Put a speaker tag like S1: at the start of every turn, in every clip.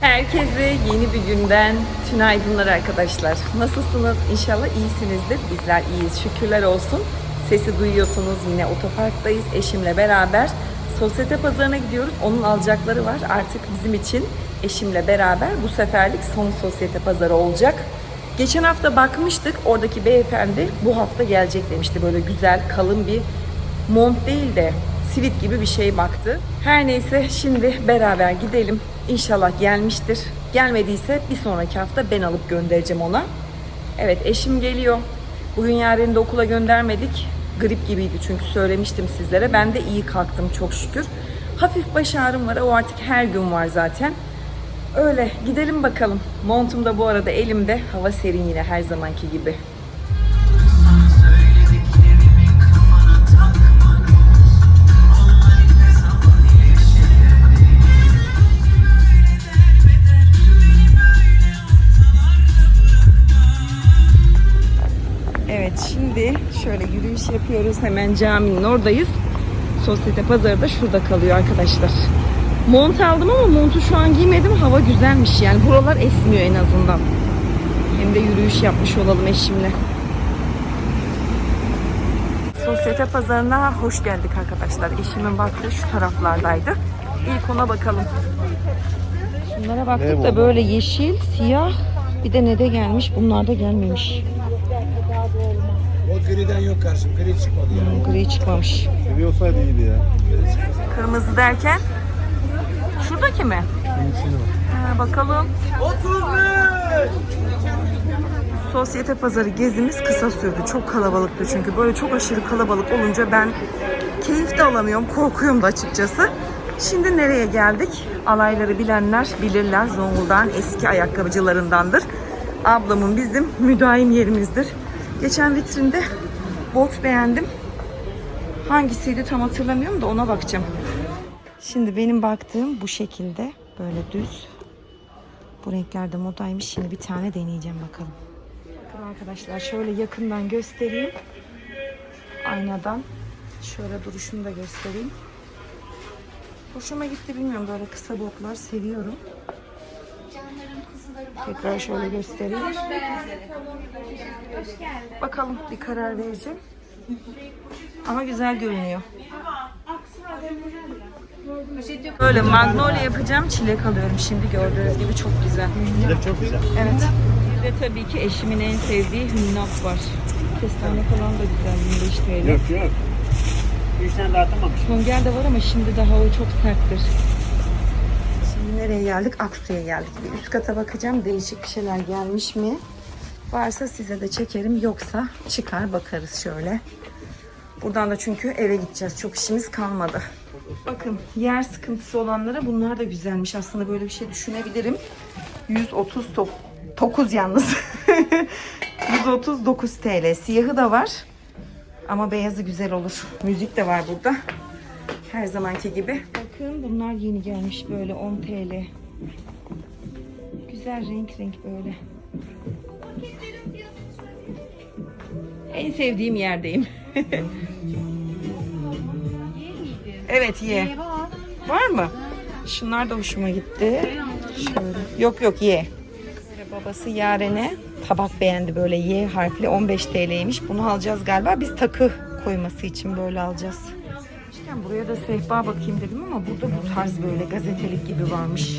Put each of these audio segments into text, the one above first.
S1: Herkese yeni bir günden tünaydınlar arkadaşlar. Nasılsınız? İnşallah iyisinizdir. Bizler iyiyiz. Şükürler olsun. Sesi duyuyorsunuz. Yine otoparktayız. Eşimle beraber sosyete pazarına gidiyoruz. Onun alacakları var. Artık bizim için eşimle beraber bu seferlik son sosyete pazarı olacak. Geçen hafta bakmıştık. Oradaki beyefendi bu hafta gelecek demişti. Böyle güzel, kalın bir mont değil de sivit gibi bir şey baktı. Her neyse şimdi beraber gidelim. İnşallah gelmiştir. Gelmediyse bir sonraki hafta ben alıp göndereceğim ona. Evet eşim geliyor. Bugün yarın da okula göndermedik. Grip gibiydi çünkü söylemiştim sizlere. Ben de iyi kalktım çok şükür. Hafif baş ağrım var. O artık her gün var zaten. Öyle gidelim bakalım. Montum da bu arada elimde. Hava serin yine her zamanki gibi. Yapıyoruz. Hemen caminin oradayız. Sosyete pazarı da şurada kalıyor arkadaşlar. Mont aldım ama montu şu an giymedim. Hava güzelmiş yani. Buralar esmiyor en azından. Hem de yürüyüş yapmış olalım eşimle. Sosyete pazarına hoş geldik arkadaşlar. Eşimin baktığı şu taraflardaydı. İlk ona bakalım. Şunlara baktık da böyle yeşil, siyah bir de ne de gelmiş. Bunlar da gelmemiş.
S2: Yok karşım. Gri çıkmadı ya.
S1: Gri çıkmamış.
S3: Seviye olsaydı iyiydi ya.
S1: Kırmızı derken? Şuradaki mi? Ha, bakalım. Sosyete pazarı gezimiz kısa sürdü. Çok kalabalıktı çünkü. Böyle çok aşırı kalabalık olunca ben keyif de alamıyorum. Korkuyorum da açıkçası. Şimdi nereye geldik? Alayları bilenler bilirler. Zonguldak'ın eski ayakkabıcılarındandır. Ablamın bizim müdaim yerimizdir. Geçen vitrinde bot beğendim. Hangisiydi tam hatırlamıyorum da ona bakacağım. Şimdi benim baktığım bu şekilde. Böyle düz. Bu renklerde modaymış. Şimdi bir tane deneyeceğim bakalım. Bakın arkadaşlar şöyle yakından göstereyim. Aynadan. Şöyle duruşunu da göstereyim. Hoşuma gitti bilmiyorum böyle kısa botlar seviyorum. Tekrar şöyle göstereyim. Bakalım bir karar vereceğim. Ama güzel görünüyor. Böyle magnolia yapacağım. Çilek alıyorum şimdi gördüğünüz gibi çok güzel.
S3: Çilek çok güzel.
S1: Evet. Bir de tabii ki eşimin en sevdiği hünnap var. Kestane falan da güzel 25 TL.
S3: Yok yok. Üç tane dağıtamamış.
S1: Tongel de var ama şimdi daha o çok serttir. Nereye geldik? Aksu'ya geldik. Bir üst kata bakacağım. Değişik bir şeyler gelmiş mi? Varsa size de çekerim. Yoksa çıkar bakarız şöyle. Buradan da çünkü eve gideceğiz. Çok işimiz kalmadı. Bakın yer sıkıntısı olanlara bunlar da güzelmiş. Aslında böyle bir şey düşünebilirim. 139 yalnız. 139 TL. Siyahı da var. Ama beyazı güzel olur. Müzik de var burada. Her zamanki gibi. Bakın bunlar yeni gelmiş böyle 10 TL. Güzel renk renk böyle. En sevdiğim yerdeyim. evet ye. Var mı? Şunlar da hoşuma gitti. Şöyle. Yok yok ye. Babası Yaren'e tabak beğendi böyle Y harfli 15 TL'ymiş. Bunu alacağız galiba. Biz takı koyması için böyle alacağız. İşte buraya da sehpa bakayım dedim ama burada bu tarz böyle gazetelik gibi varmış.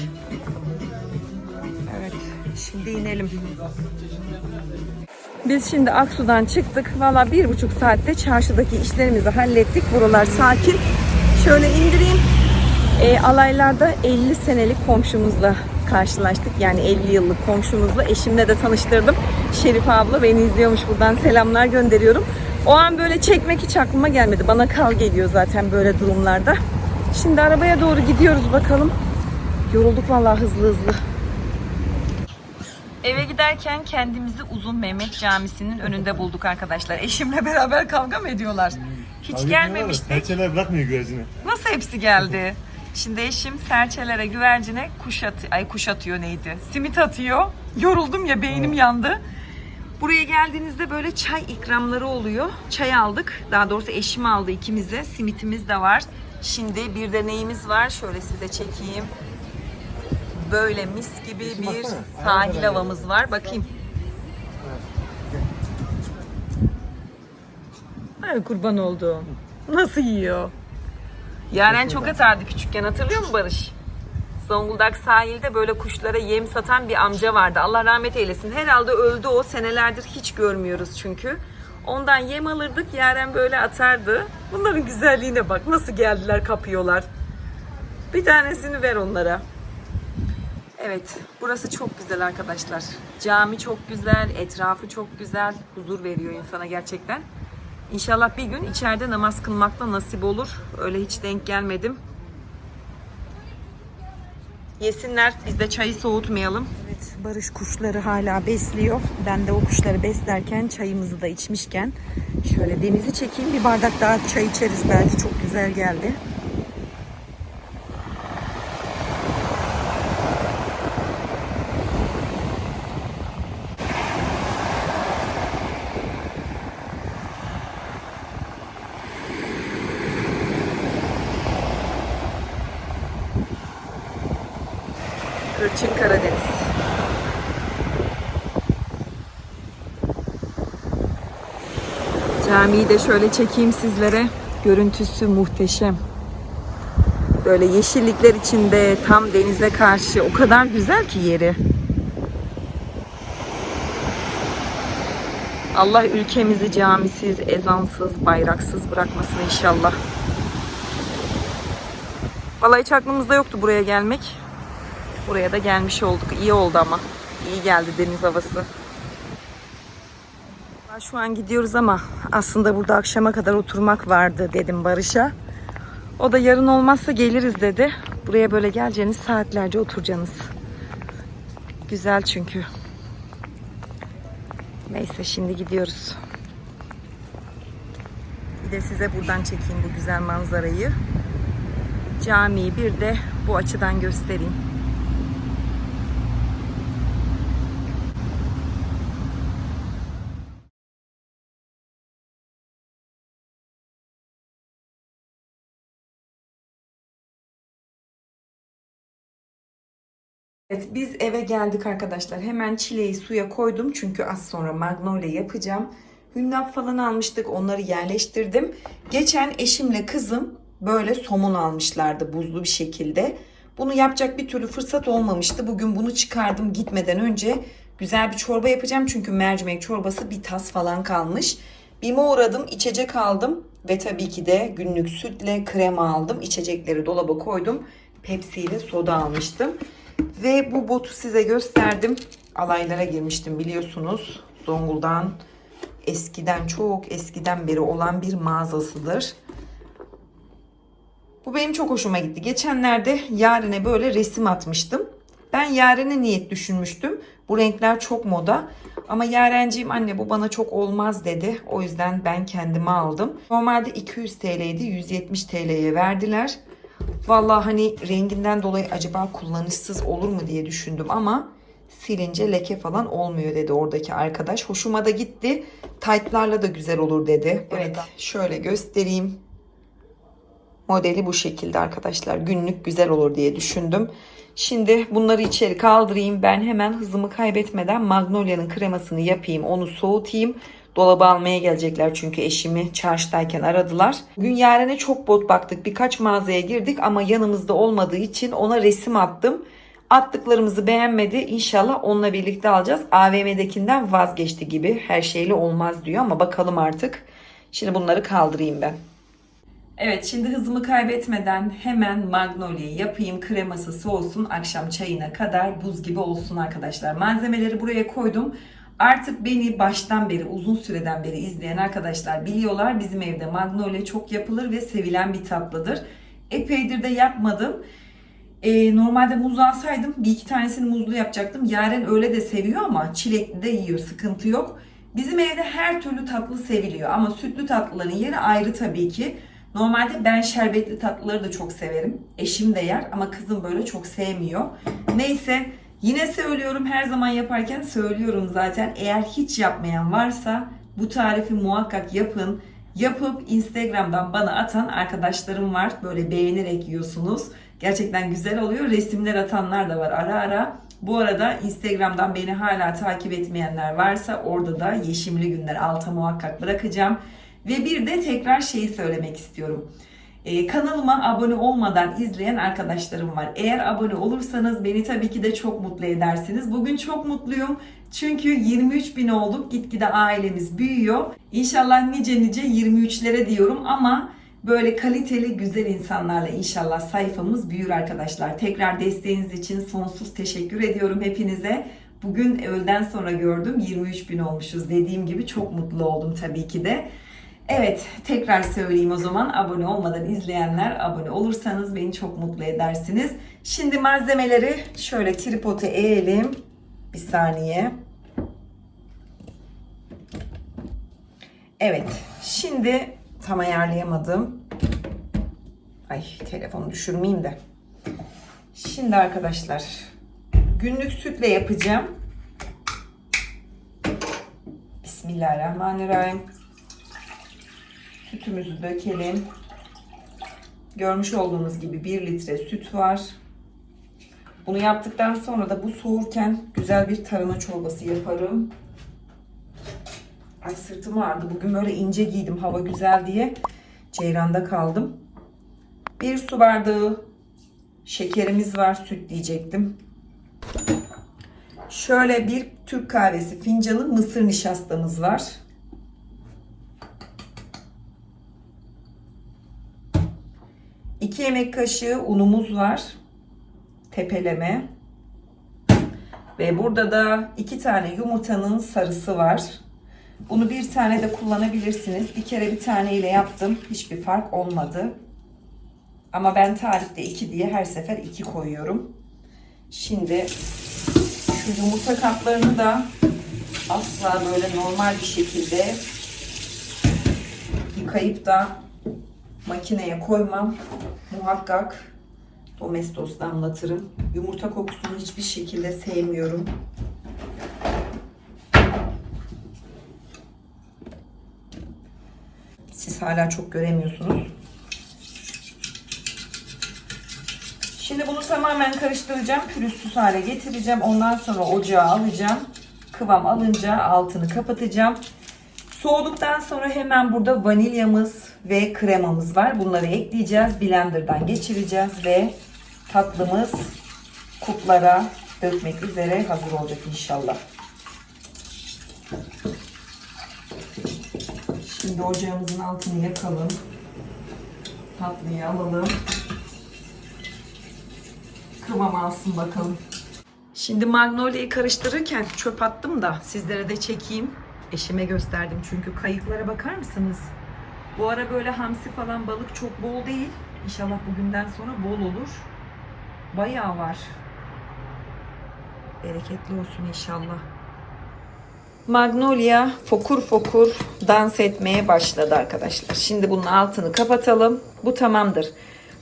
S1: Evet. Şimdi inelim. Biz şimdi Aksu'dan çıktık. Valla bir buçuk saatte çarşıdaki işlerimizi hallettik. Buralar sakin. Şöyle indireyim. E, alaylarda 50 senelik komşumuzla karşılaştık. Yani 50 yıllık komşumuzla. Eşimle de tanıştırdım. Şerife abla beni izliyormuş buradan selamlar gönderiyorum. O an böyle çekmek hiç aklıma gelmedi. Bana kal geliyor zaten böyle durumlarda. Şimdi arabaya doğru gidiyoruz bakalım. Yorulduk vallahi hızlı hızlı. Eve giderken kendimizi Uzun Mehmet Camisi'nin önünde bulduk arkadaşlar. Eşimle beraber kavga mı ediyorlar? Hiç gelmemiştik.
S3: Serçeler bırakmıyor güvercini.
S1: Nasıl hepsi geldi? Şimdi eşim serçelere, güvercine kuş, at ay kuş atıyor neydi? Simit atıyor. Yoruldum ya beynim yandı. Buraya geldiğinizde böyle çay ikramları oluyor. Çay aldık. Daha doğrusu eşim aldı ikimize. Simitimiz de var. Şimdi bir de neyimiz var? Şöyle size çekeyim. Böyle mis gibi bir sahil havamız var. Bakayım. Ay kurban olduğum. Nasıl yiyor? Yaren çok atardı küçükken hatırlıyor musun Barış? Zonguldak sahilde böyle kuşlara yem satan bir amca vardı. Allah rahmet eylesin. Herhalde öldü o. Senelerdir hiç görmüyoruz çünkü. Ondan yem alırdık. Yaren böyle atardı. Bunların güzelliğine bak. Nasıl geldiler kapıyorlar. Bir tanesini ver onlara. Evet, burası çok güzel arkadaşlar. Cami çok güzel, etrafı çok güzel, huzur veriyor insana gerçekten. İnşallah bir gün içeride namaz kılmakta nasip olur. Öyle hiç denk gelmedim. Yesinler, biz de çayı soğutmayalım. Evet, Barış kuşları hala besliyor. Ben de o kuşları beslerken çayımızı da içmişken şöyle denizi çekeyim. Bir bardak daha çay içeriz belki çok güzel geldi. Kırçın Karadeniz. Camiyi de şöyle çekeyim sizlere. Görüntüsü muhteşem. Böyle yeşillikler içinde tam denize karşı o kadar güzel ki yeri. Allah ülkemizi camisiz, ezansız, bayraksız bırakmasın inşallah. Vallahi hiç aklımızda yoktu buraya gelmek. Buraya da gelmiş olduk. İyi oldu ama. İyi geldi deniz havası. Şu an gidiyoruz ama aslında burada akşama kadar oturmak vardı dedim Barış'a. O da yarın olmazsa geliriz dedi. Buraya böyle geleceğiniz saatlerce oturacaksınız. Güzel çünkü. Neyse şimdi gidiyoruz. Bir de size buradan çekeyim bu güzel manzarayı. Camiyi bir de bu açıdan göstereyim. Evet biz eve geldik arkadaşlar. Hemen çileği suya koydum. Çünkü az sonra magnolia yapacağım. Hünnap falan almıştık. Onları yerleştirdim. Geçen eşimle kızım böyle somun almışlardı buzlu bir şekilde. Bunu yapacak bir türlü fırsat olmamıştı. Bugün bunu çıkardım gitmeden önce. Güzel bir çorba yapacağım. Çünkü mercimek çorbası bir tas falan kalmış. Bime uğradım. içecek aldım. Ve tabii ki de günlük sütle krema aldım. İçecekleri dolaba koydum. Pepsi ile soda almıştım. Ve bu botu size gösterdim. Alaylara girmiştim biliyorsunuz. Zonguldak'ın eskiden çok eskiden beri olan bir mağazasıdır. Bu benim çok hoşuma gitti. Geçenlerde Yaren'e böyle resim atmıştım. Ben Yaren'e niyet düşünmüştüm. Bu renkler çok moda. Ama Yarenciğim anne bu bana çok olmaz dedi. O yüzden ben kendime aldım. Normalde 200 TL'ydi. 170 TL'ye verdiler. Vallahi hani renginden dolayı acaba kullanışsız olur mu diye düşündüm ama silince leke falan olmuyor dedi oradaki arkadaş. Hoşuma da gitti. Taytlarla da güzel olur dedi. Evet şöyle göstereyim. Modeli bu şekilde arkadaşlar. Günlük güzel olur diye düşündüm. Şimdi bunları içeri kaldırayım. Ben hemen hızımı kaybetmeden Magnolia'nın kremasını yapayım. Onu soğutayım. Dolaba almaya gelecekler çünkü eşimi çarşıdayken aradılar. Bugün Yaren'e çok bot baktık. Birkaç mağazaya girdik ama yanımızda olmadığı için ona resim attım. Attıklarımızı beğenmedi. İnşallah onunla birlikte alacağız. AVM'dekinden vazgeçti gibi. Her şeyle olmaz diyor ama bakalım artık. Şimdi bunları kaldırayım ben. Evet şimdi hızımı kaybetmeden hemen magnolia'yı yapayım. Kreması soğusun. Akşam çayına kadar buz gibi olsun arkadaşlar. Malzemeleri buraya koydum. Artık beni baştan beri uzun süreden beri izleyen arkadaşlar biliyorlar. Bizim evde magnolia çok yapılır ve sevilen bir tatlıdır. Epeydir de yapmadım. Ee, normalde muz alsaydım bir iki tanesini muzlu yapacaktım. Yaren öyle de seviyor ama çilekli de yiyor. Sıkıntı yok. Bizim evde her türlü tatlı seviliyor ama sütlü tatlıların yeri ayrı tabii ki. Normalde ben şerbetli tatlıları da çok severim. Eşim de yer ama kızım böyle çok sevmiyor. Neyse yine söylüyorum her zaman yaparken söylüyorum zaten. Eğer hiç yapmayan varsa bu tarifi muhakkak yapın. Yapıp Instagram'dan bana atan arkadaşlarım var. Böyle beğenerek yiyorsunuz. Gerçekten güzel oluyor. Resimler atanlar da var ara ara. Bu arada Instagram'dan beni hala takip etmeyenler varsa orada da Yeşimli Günler alta muhakkak bırakacağım. Ve bir de tekrar şeyi söylemek istiyorum. Ee, kanalıma abone olmadan izleyen arkadaşlarım var. Eğer abone olursanız beni tabii ki de çok mutlu edersiniz. Bugün çok mutluyum. Çünkü 23 bin olduk. Gitgide ailemiz büyüyor. İnşallah nice nice 23'lere diyorum ama böyle kaliteli güzel insanlarla inşallah sayfamız büyür arkadaşlar. Tekrar desteğiniz için sonsuz teşekkür ediyorum hepinize. Bugün öğleden sonra gördüm 23 bin olmuşuz. Dediğim gibi çok mutlu oldum tabii ki de. Evet, tekrar söyleyeyim o zaman. Abone olmadan izleyenler abone olursanız beni çok mutlu edersiniz. Şimdi malzemeleri şöyle tripoda eğelim. Bir saniye. Evet, şimdi tam ayarlayamadım. Ay telefonu düşürmeyeyim de. Şimdi arkadaşlar günlük sütle yapacağım. Bismillahirrahmanirrahim. Sütümüzü dökelim. Görmüş olduğunuz gibi 1 litre süt var. Bunu yaptıktan sonra da bu soğurken güzel bir tarhana çorbası yaparım. Ay sırtım ağrıdı. Bugün böyle ince giydim hava güzel diye. Ceyranda kaldım. Bir su bardağı şekerimiz var. Süt diyecektim. Şöyle bir Türk kahvesi fincanı mısır nişastamız var. Yemek kaşığı unumuz var. Tepeleme. Ve burada da 2 tane yumurtanın sarısı var. Bunu bir tane de kullanabilirsiniz. Bir kere bir tane ile yaptım. Hiçbir fark olmadı. Ama ben tarifte 2 diye her sefer 2 koyuyorum. Şimdi şu yumurta kaplarını da asla böyle normal bir şekilde yıkayıp da makineye koymam. Muhakkak domestos damlatırım. Yumurta kokusunu hiçbir şekilde sevmiyorum. Siz hala çok göremiyorsunuz. Şimdi bunu tamamen karıştıracağım. Pürüzsüz hale getireceğim. Ondan sonra ocağa alacağım. Kıvam alınca altını kapatacağım. Soğuduktan sonra hemen burada vanilyamız ve kremamız var. Bunları ekleyeceğiz. Blender'dan geçireceğiz ve tatlımız kuplara dökmek üzere hazır olacak inşallah. Şimdi ocağımızın altını yakalım. Tatlıyı alalım. Kıvam alsın bakalım. Şimdi magnolia'yı karıştırırken çöp attım da sizlere de çekeyim. Eşime gösterdim çünkü kayıklara bakar mısınız? Bu ara böyle hamsi falan balık çok bol değil. İnşallah bugünden sonra bol olur. Bayağı var. Bereketli olsun inşallah. Magnolia fokur fokur dans etmeye başladı arkadaşlar. Şimdi bunun altını kapatalım. Bu tamamdır.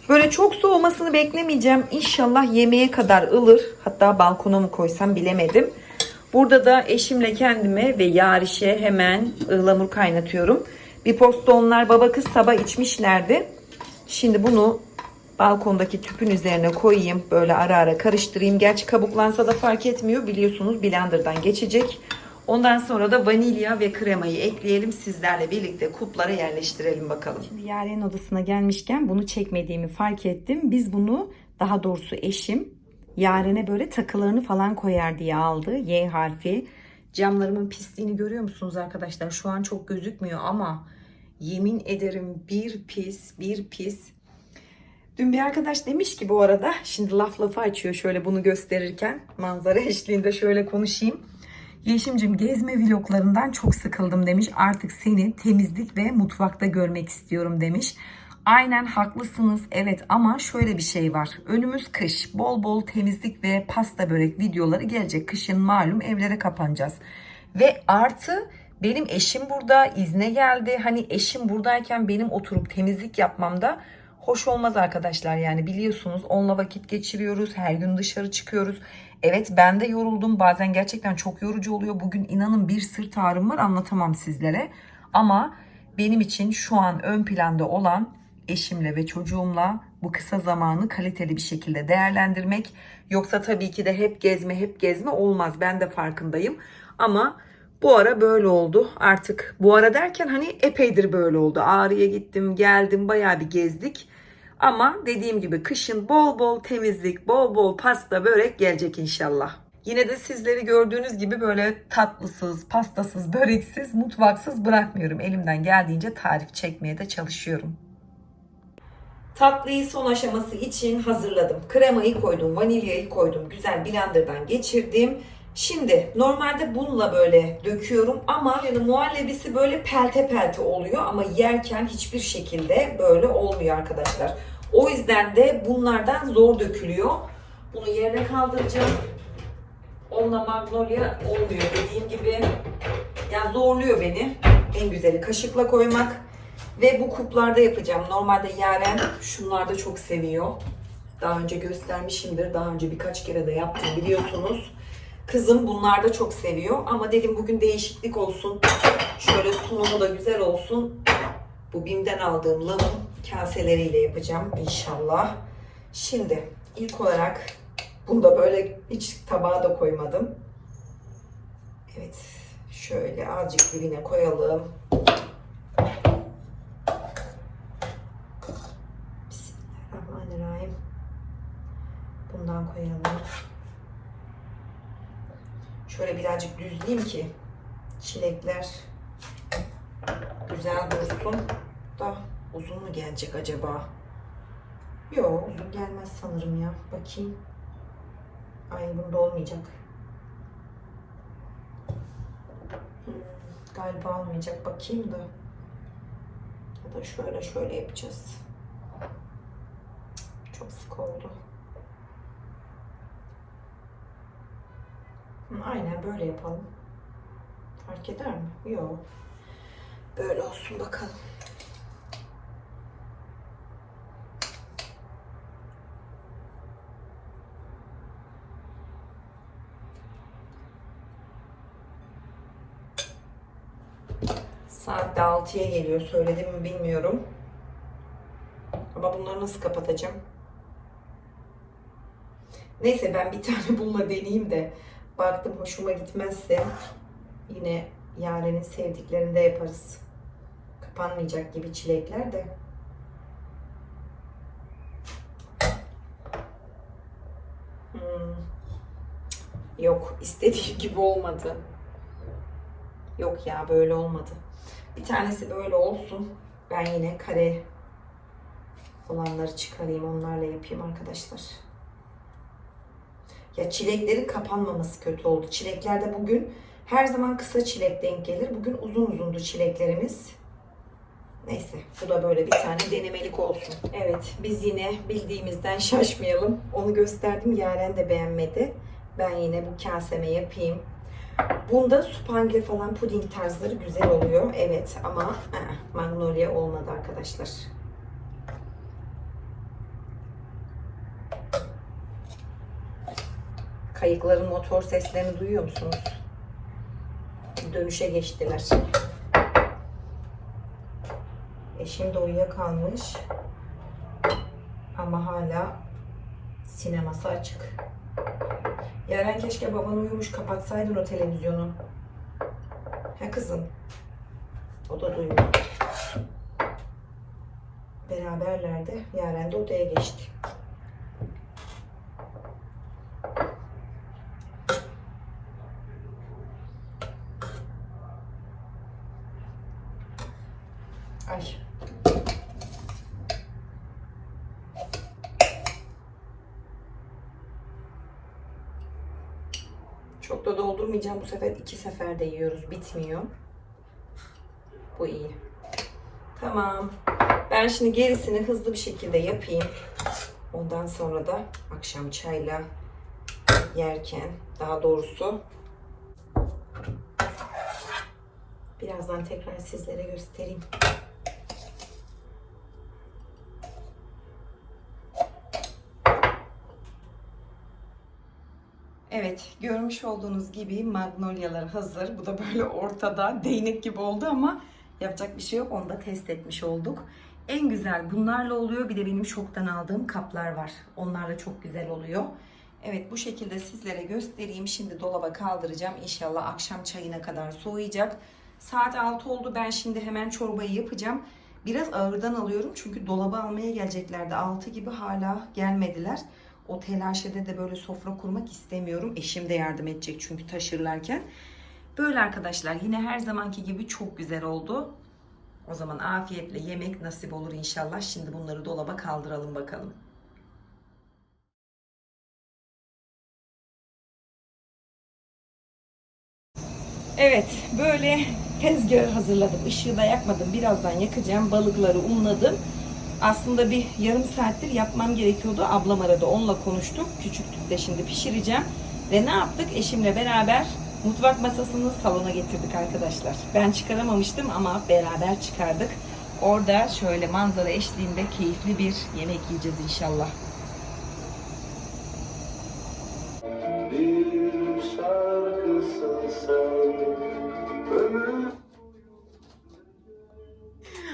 S1: Böyle çok soğumasını beklemeyeceğim. İnşallah yemeğe kadar ılır. Hatta balkona mı koysam bilemedim. Burada da eşimle kendime ve Yariş'e hemen ıhlamur kaynatıyorum. Bir posta onlar baba kız sabah içmişlerdi. Şimdi bunu balkondaki tüpün üzerine koyayım. Böyle ara ara karıştırayım. Gerçi kabuklansa da fark etmiyor. Biliyorsunuz blenderdan geçecek. Ondan sonra da vanilya ve kremayı ekleyelim. Sizlerle birlikte kuplara yerleştirelim bakalım. Şimdi Yaren'in odasına gelmişken bunu çekmediğimi fark ettim. Biz bunu daha doğrusu eşim Yaren'e böyle takılarını falan koyar diye aldı. Y harfi. Camlarımın pisliğini görüyor musunuz arkadaşlar? Şu an çok gözükmüyor ama yemin ederim bir pis bir pis. Dün bir arkadaş demiş ki bu arada şimdi laf lafı açıyor şöyle bunu gösterirken manzara eşliğinde şöyle konuşayım. Yeşimcim gezme vloglarından çok sıkıldım demiş. Artık seni temizlik ve mutfakta görmek istiyorum demiş. Aynen haklısınız evet ama şöyle bir şey var. Önümüz kış. Bol bol temizlik ve pasta börek videoları gelecek. Kışın malum evlere kapanacağız. Ve artı benim eşim burada izne geldi. Hani eşim buradayken benim oturup temizlik yapmamda hoş olmaz arkadaşlar. Yani biliyorsunuz onunla vakit geçiriyoruz. Her gün dışarı çıkıyoruz. Evet ben de yoruldum. Bazen gerçekten çok yorucu oluyor. Bugün inanın bir sırt ağrım var anlatamam sizlere. Ama benim için şu an ön planda olan eşimle ve çocuğumla bu kısa zamanı kaliteli bir şekilde değerlendirmek. Yoksa tabii ki de hep gezme hep gezme olmaz. Ben de farkındayım. Ama bu ara böyle oldu. Artık bu ara derken hani epeydir böyle oldu. Ağrı'ya gittim, geldim, bayağı bir gezdik. Ama dediğim gibi kışın bol bol temizlik, bol bol pasta, börek gelecek inşallah. Yine de sizleri gördüğünüz gibi böyle tatlısız, pastasız, böreksiz, mutfaksız bırakmıyorum. Elimden geldiğince tarif çekmeye de çalışıyorum. Tatlıyı son aşaması için hazırladım. Kremayı koydum, vanilyayı koydum. Güzel blenderdan geçirdim. Şimdi normalde bununla böyle döküyorum ama yani muhallebisi böyle pelte pelte oluyor ama yerken hiçbir şekilde böyle olmuyor arkadaşlar. O yüzden de bunlardan zor dökülüyor. Bunu yerine kaldıracağım. Onunla magnolia olmuyor dediğim gibi. Yani zorluyor beni. En güzeli kaşıkla koymak. Ve bu kuplarda yapacağım. Normalde Yaren şunlarda çok seviyor. Daha önce göstermişimdir. Daha önce birkaç kere de yaptım biliyorsunuz. Kızım bunlarda çok seviyor. Ama dedim bugün değişiklik olsun. Şöyle sunumu da güzel olsun. Bu BİM'den aldığım lavın kaseleriyle yapacağım inşallah. Şimdi ilk olarak bunu da böyle hiç tabağa da koymadım. Evet. Şöyle azıcık dibine koyalım. Bismillahirrahmanirrahim. Bundan koyalım. Şöyle birazcık düzleyeyim ki çilekler güzel dursun. Da uzun mu gelecek acaba? Yok uzun gelmez sanırım ya. Bakayım. Ay bunda olmayacak. Hmm, galiba olmayacak. Bakayım da. Ya da şöyle şöyle yapacağız. Çok sık oldu. Aynen böyle yapalım. Fark eder mi? Yok. Böyle olsun bakalım. Saat de 6'ya geliyor. Söyledim mi bilmiyorum. Ama bunları nasıl kapatacağım? Neyse ben bir tane bununla deneyeyim de baktım hoşuma gitmezse yine Yaren'in sevdiklerinde yaparız. Kapanmayacak gibi çilekler de. Hmm. Yok istediğim gibi olmadı. Yok ya böyle olmadı. Bir tanesi böyle olsun. Ben yine kare olanları çıkarayım onlarla yapayım arkadaşlar. Ya çileklerin kapanmaması kötü oldu. Çileklerde bugün her zaman kısa çilek denk gelir. Bugün uzun uzundu çileklerimiz. Neyse bu da böyle bir tane denemelik olsun. Evet biz yine bildiğimizden şaşmayalım. Onu gösterdim Yaren de beğenmedi. Ben yine bu kaseme yapayım. Bunda spangle falan puding tarzları güzel oluyor. Evet ama aa, magnolia olmadı arkadaşlar. Kayıkların motor seslerini duyuyor musunuz? Dönüşe geçtiler. Eşim de uyuyakalmış. Ama hala sineması açık. Yaren keşke baban uyumuş kapatsaydın o televizyonu. He kızım. O da duymuyor. Beraberlerdi. Yaren de odaya geçti. Ay. Çok da doldurmayacağım bu sefer. iki seferde yiyoruz. Bitmiyor. Bu iyi. Tamam. Ben şimdi gerisini hızlı bir şekilde yapayım. Ondan sonra da akşam çayla yerken daha doğrusu birazdan tekrar sizlere göstereyim. Evet, görmüş olduğunuz gibi magnolyalar hazır. Bu da böyle ortada değnek gibi oldu ama yapacak bir şey yok. Onu da test etmiş olduk. En güzel bunlarla oluyor. Bir de benim şoktan aldığım kaplar var. Onlar da çok güzel oluyor. Evet bu şekilde sizlere göstereyim. Şimdi dolaba kaldıracağım. İnşallah akşam çayına kadar soğuyacak. Saat 6 oldu. Ben şimdi hemen çorbayı yapacağım. Biraz ağırdan alıyorum çünkü dolaba almaya geleceklerdi. 6 gibi hala gelmediler. O telaşede de böyle sofra kurmak istemiyorum. Eşim de yardım edecek çünkü taşırlarken. Böyle arkadaşlar yine her zamanki gibi çok güzel oldu. O zaman afiyetle yemek nasip olur inşallah. Şimdi bunları dolaba kaldıralım bakalım. Evet böyle tezgahı hazırladım. Işığı da yakmadım. Birazdan yakacağım. Balıkları unladım. Aslında bir yarım saattir yapmam gerekiyordu. Ablam aradı. Onunla konuştuk. Küçük tüpte şimdi pişireceğim. Ve ne yaptık? Eşimle beraber mutfak masasını salona getirdik arkadaşlar. Ben çıkaramamıştım ama beraber çıkardık. Orada şöyle manzara eşliğinde keyifli bir yemek yiyeceğiz inşallah.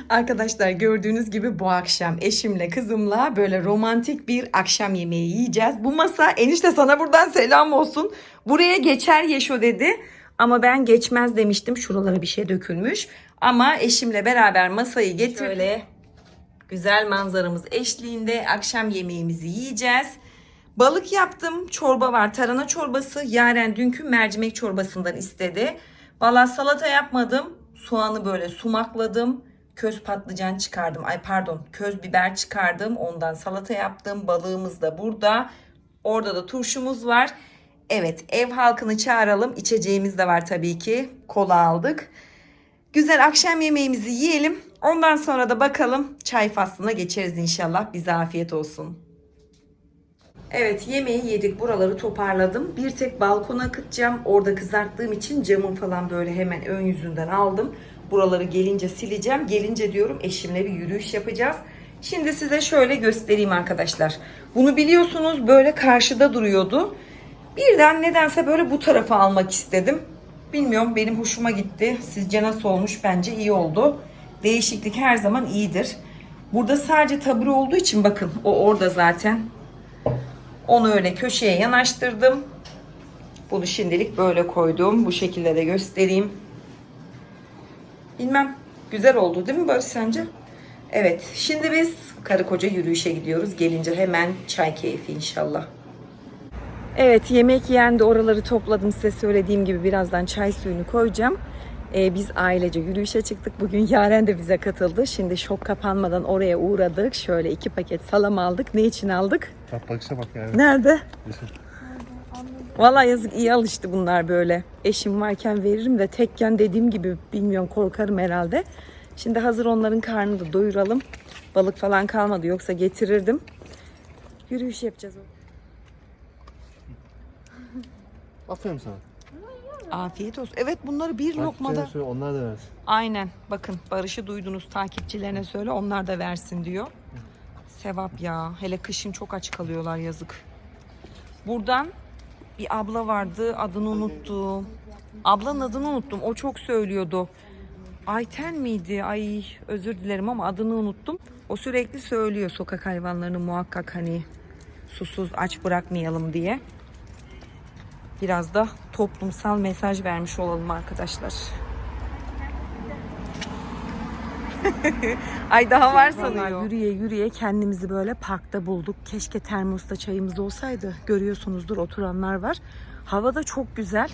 S1: Arkadaşlar gördüğünüz gibi bu akşam eşimle kızımla böyle romantik bir akşam yemeği yiyeceğiz. Bu masa enişte sana buradan selam olsun. Buraya geçer Yeşo dedi. Ama ben geçmez demiştim. Şuralara bir şey dökülmüş. Ama eşimle beraber masayı getirdik. Şöyle güzel manzaramız eşliğinde akşam yemeğimizi yiyeceğiz. Balık yaptım. Çorba var. Tarhana çorbası. Yaren dünkü mercimek çorbasından istedi. Valla salata yapmadım. Soğanı böyle sumakladım. Köz patlıcan çıkardım. Ay pardon köz biber çıkardım. Ondan salata yaptım. Balığımız da burada. Orada da turşumuz var. Evet ev halkını çağıralım. İçeceğimiz de var tabii ki. Kola aldık. Güzel akşam yemeğimizi yiyelim. Ondan sonra da bakalım çay faslına geçeriz inşallah. Bize afiyet olsun. Evet yemeği yedik buraları toparladım. Bir tek balkona akıtacağım. Orada kızarttığım için camın falan böyle hemen ön yüzünden aldım. Buraları gelince sileceğim. Gelince diyorum eşimle bir yürüyüş yapacağız. Şimdi size şöyle göstereyim arkadaşlar. Bunu biliyorsunuz böyle karşıda duruyordu. Birden nedense böyle bu tarafa almak istedim. Bilmiyorum benim hoşuma gitti. Sizce nasıl olmuş? Bence iyi oldu. Değişiklik her zaman iyidir. Burada sadece tabure olduğu için bakın o orada zaten. Onu öyle köşeye yanaştırdım. Bunu şimdilik böyle koydum. Bu şekilde de göstereyim. Bilmem. Güzel oldu değil mi Barış sence? Evet. Şimdi biz karı koca yürüyüşe gidiyoruz. Gelince hemen çay keyfi inşallah. Evet yemek yiyen de oraları topladım size söylediğim gibi birazdan çay suyunu koyacağım. Ee, biz ailece yürüyüşe çıktık. Bugün Yaren de bize katıldı. Şimdi şok kapanmadan oraya uğradık. Şöyle iki paket salam aldık. Ne için aldık?
S3: Bakışa bak yani.
S1: Nerede?
S3: Düşün.
S1: Vallahi yazık iyi alıştı bunlar böyle. Eşim varken veririm de tekken dediğim gibi bilmiyorum korkarım herhalde. Şimdi hazır onların karnını da doyuralım. Balık falan kalmadı yoksa getirirdim. Yürüyüş yapacağız.
S3: Aferin sana.
S1: Afiyet olsun. Evet bunları bir lokmada.
S3: Söyle onlar da versin.
S1: Aynen. Bakın Barış'ı duydunuz takipçilerine söyle onlar da versin diyor. Sevap ya. Hele kışın çok aç kalıyorlar yazık. Buradan bir abla vardı adını unuttum. Ablanın adını unuttum. O çok söylüyordu. Ayten miydi? Ay özür dilerim ama adını unuttum. O sürekli söylüyor sokak hayvanlarını muhakkak hani susuz aç bırakmayalım diye. Biraz da toplumsal mesaj vermiş olalım arkadaşlar. Ay daha var sanıyor. Yürüye yürüye kendimizi böyle parkta bulduk. Keşke termosta çayımız olsaydı. Görüyorsunuzdur oturanlar var. Hava da çok güzel.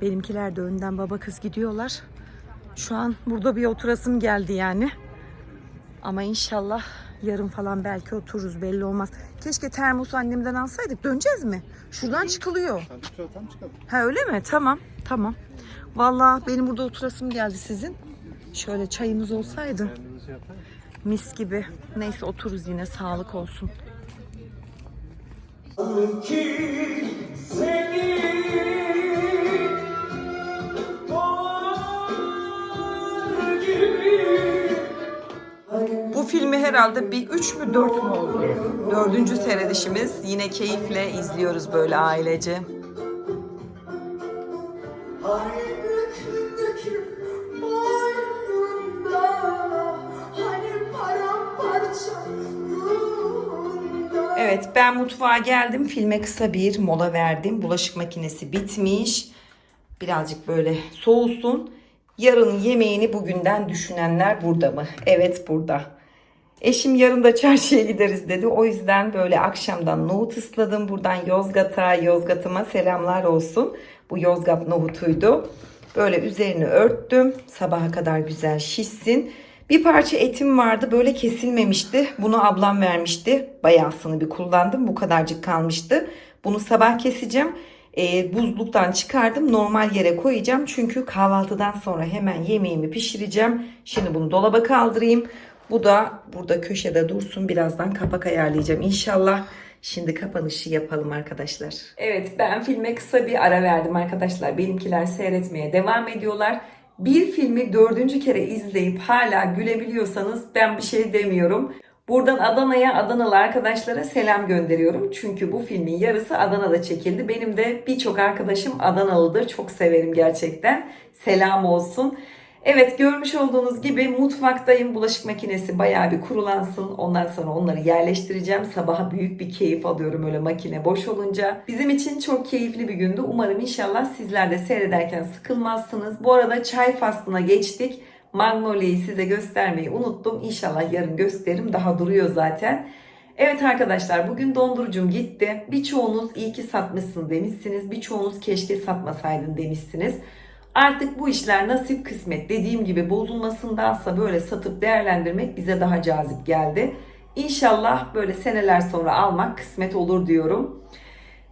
S1: Benimkiler de önden baba kız gidiyorlar. Şu an burada bir oturasım geldi yani. Ama inşallah yarın falan belki otururuz belli olmaz. Keşke termosu annemden alsaydık. Döneceğiz mi? Şuradan çıkılıyor.
S3: Çıkalım.
S1: Ha öyle mi? Tamam. Tamam. Vallahi benim burada oturasım geldi sizin. Şöyle çayımız olsaydı. Mis gibi. Neyse otururuz yine sağlık olsun. Bu filmi herhalde bir üç mü dört mü oldu? Dördüncü seyredişimiz. Yine keyifle izliyoruz böyle ailece.
S4: Döküm
S1: ben mutfağa geldim. Filme kısa bir mola verdim. Bulaşık makinesi bitmiş. Birazcık böyle soğusun. Yarın yemeğini bugünden düşünenler burada mı? Evet burada. Eşim yarın da çarşıya gideriz dedi. O yüzden böyle akşamdan nohut ısladım. Buradan Yozgat'a, Yozgat'ıma selamlar olsun. Bu Yozgat nohutuydu. Böyle üzerini örttüm. Sabaha kadar güzel şişsin. Bir parça etim vardı böyle kesilmemişti. Bunu ablam vermişti. Bayağısını bir kullandım. Bu kadarcık kalmıştı. Bunu sabah keseceğim. Ee, buzluktan çıkardım. Normal yere koyacağım. Çünkü kahvaltıdan sonra hemen yemeğimi pişireceğim. Şimdi bunu dolaba kaldırayım. Bu da burada köşede dursun. Birazdan kapak ayarlayacağım inşallah. Şimdi kapanışı yapalım arkadaşlar. Evet ben filme kısa bir ara verdim arkadaşlar. Benimkiler seyretmeye devam ediyorlar. Bir filmi dördüncü kere izleyip hala gülebiliyorsanız ben bir şey demiyorum. Buradan Adana'ya, Adanalı arkadaşlara selam gönderiyorum. Çünkü bu filmin yarısı Adana'da çekildi. Benim de birçok arkadaşım Adanalıdır. Çok severim gerçekten. Selam olsun. Evet görmüş olduğunuz gibi mutfaktayım. Bulaşık makinesi bayağı bir kurulansın. Ondan sonra onları yerleştireceğim. Sabaha büyük bir keyif alıyorum öyle makine boş olunca. Bizim için çok keyifli bir gündü. Umarım inşallah sizler de seyrederken sıkılmazsınız. Bu arada çay faslına geçtik. Magnolia'yı size göstermeyi unuttum. İnşallah yarın gösteririm. Daha duruyor zaten. Evet arkadaşlar bugün dondurucum gitti. Birçoğunuz iyi ki satmışsın demişsiniz. Birçoğunuz keşke satmasaydın demişsiniz. Artık bu işler nasip kısmet dediğim gibi bozulmasındansa böyle satıp değerlendirmek bize daha cazip geldi. İnşallah böyle seneler sonra almak kısmet olur diyorum.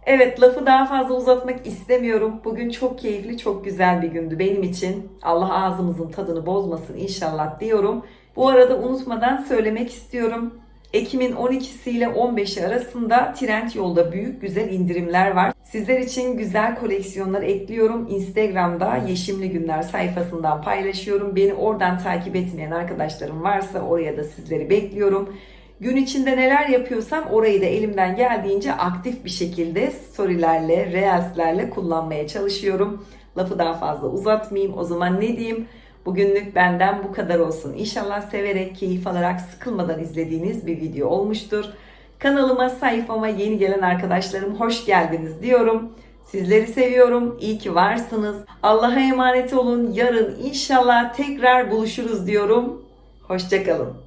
S1: Evet lafı daha fazla uzatmak istemiyorum. Bugün çok keyifli, çok güzel bir gündü benim için. Allah ağzımızın tadını bozmasın inşallah diyorum. Bu arada unutmadan söylemek istiyorum. Ekim'in 12'si ile 15'i arasında Trend Yolda büyük güzel indirimler var. Sizler için güzel koleksiyonlar ekliyorum. Instagram'da Yeşimli Günler sayfasından paylaşıyorum. Beni oradan takip etmeyen arkadaşlarım varsa oraya da sizleri bekliyorum. Gün içinde neler yapıyorsam orayı da elimden geldiğince aktif bir şekilde storylerle, reelslerle kullanmaya çalışıyorum. Lafı daha fazla uzatmayayım. O zaman ne diyeyim? Bugünlük benden bu kadar olsun. İnşallah severek, keyif alarak, sıkılmadan izlediğiniz bir video olmuştur. Kanalıma, sayfama yeni gelen arkadaşlarım hoş geldiniz diyorum. Sizleri seviyorum. İyi ki varsınız. Allah'a emanet olun. Yarın inşallah tekrar buluşuruz diyorum. Hoşçakalın.